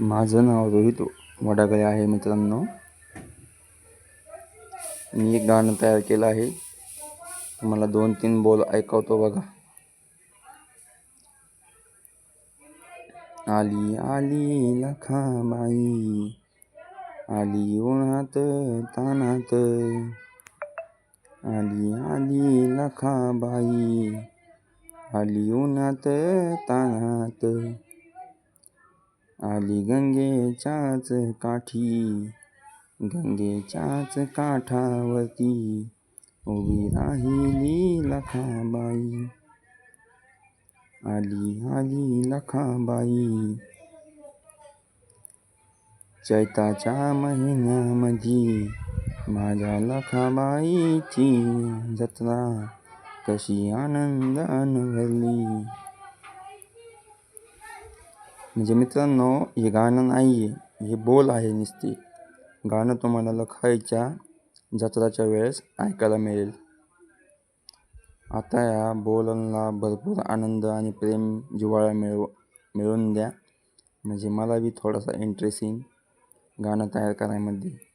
माझं नाव रोहित वडागळे आहे मित्रांनो. मी एक गाणं तयार केलं आहे. तुम्हाला दोन तीन बोल ऐकवतो बघा. आली आली लखाबाई आली उन्हात तानात. आली आली लखाबाई आली उन्हात तानात. आली गंगेच्याच काठी गंगेच्याच काठावरती उभी राहिली लखाबाई. आली आली लखाबाई. चैताच्या महिन्यामध्ये माझ्या लखाबाईची जत्रा कशी आनंदानं भरली. म्हणजे मित्रांनो हे गाणं नाही आहे हे बोल आहे नुसते. गाणं तुम्हाला लखायच्या जत्राच्या वेळेस ऐकायला मिळेल. आता या बोलांना भरपूर आनंद आणि प्रेम जिव्हाळा मिळव मिळवून द्या. म्हणजे मला बी थोडासा इंटरेस्ट येईन गाणं तयार करायमध्ये.